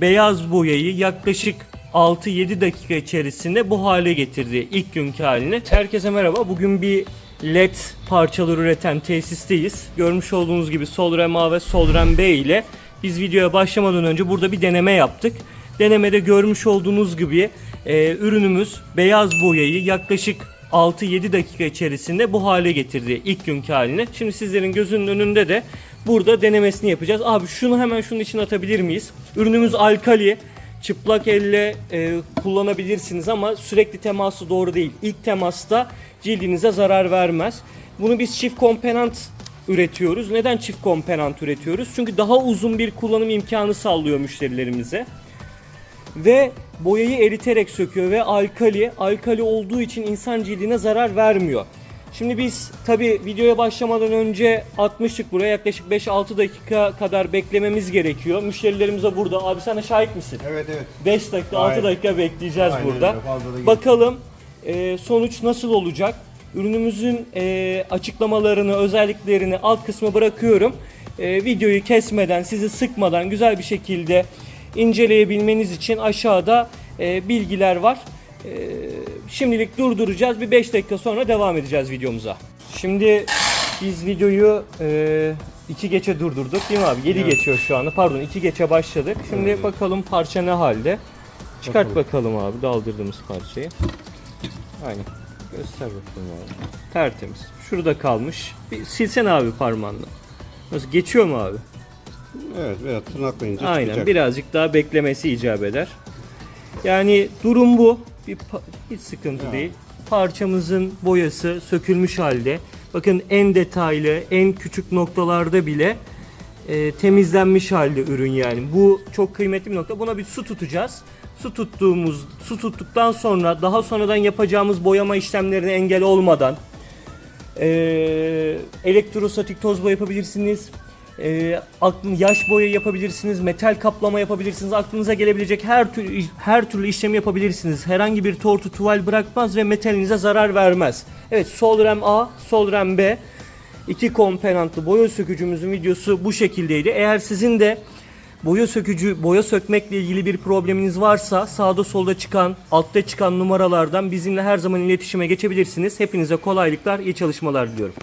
beyaz boyayı yaklaşık 6-7 dakika içerisinde bu hale getirdi ilk günkü halini. Herkese merhaba. Bugün bir LED parçaları üreten tesisteyiz. Görmüş olduğunuz gibi Solrem A ve Solrem B ile biz videoya başlamadan önce burada bir deneme yaptık. Denemede görmüş olduğunuz gibi e, ürünümüz beyaz boyayı yaklaşık 6-7 dakika içerisinde bu hale getirdi ilk günkü halini. Şimdi sizlerin gözünün önünde de burada denemesini yapacağız. Abi şunu hemen şunun için atabilir miyiz? Ürünümüz alkali. Çıplak elle e, kullanabilirsiniz ama sürekli teması doğru değil. İlk temasta cildinize zarar vermez. Bunu biz çift komponent üretiyoruz. Neden çift komponent üretiyoruz? Çünkü daha uzun bir kullanım imkanı sağlıyor müşterilerimize ve boyayı eriterek söküyor ve alkali alkali olduğu için insan cildine zarar vermiyor. Şimdi biz tabi videoya başlamadan önce atmıştık buraya yaklaşık 5-6 dakika kadar beklememiz gerekiyor. Müşterilerimiz de burada. Abi sana şahit misin? Evet evet. 5 dakika 6 Aynen. dakika bekleyeceğiz Aynen burada. öyle, fazla da gerek Bakalım e, sonuç nasıl olacak? Ürünümüzün e, açıklamalarını, özelliklerini alt kısma bırakıyorum. E, videoyu kesmeden, sizi sıkmadan güzel bir şekilde inceleyebilmeniz için aşağıda e, bilgiler var. E, şimdilik durduracağız. Bir 5 dakika sonra devam edeceğiz videomuza. Şimdi biz videoyu e, 2 geçe durdurduk değil mi abi? 7 Evet. geçiyor şu anda. Pardon 2 geçe başladık. Şimdi Evet. bakalım parça ne halde. Çıkart Bakalım. bakalım abi daldırdığımız parçayı. Aynen. Göster bakalım abi. Tertemiz. Şurada kalmış. Bir silsene abi parmağınla. Nasıl geçiyor mu abi? Evet evet tırnaklayınca Aynen. çıkacak. Birazcık daha beklemesi icap eder. Yani durum bu. Bir hiç sıkıntı Ya. değil. Parçamızın boyası sökülmüş halde. Bakın en detaylı, en küçük noktalarda bile e, temizlenmiş halde ürün yani. Bu çok kıymetli bir nokta. Buna bir su tutacağız. Su tuttuğumuz, su tuttuktan sonra daha sonradan yapacağımız boyama işlemlerine engel olmadan e, elektrostatik toz boya yapabilirsiniz. E, aklın yaş boya yapabilirsiniz, metal kaplama yapabilirsiniz. Aklınıza gelebilecek her türlü her türlü işlemi yapabilirsiniz. Herhangi bir tortu tuval bırakmaz ve metalinize zarar vermez. Evet, Solrem A, Solrem B iki komponentli boya sökücümüzün videosu bu şekildeydi. Eğer sizin de boya sökücü, boya sökmekle ilgili bir probleminiz varsa sağda solda çıkan, altta çıkan numaralardan bizimle her zaman iletişime geçebilirsiniz. Hepinize kolaylıklar, iyi çalışmalar diliyorum.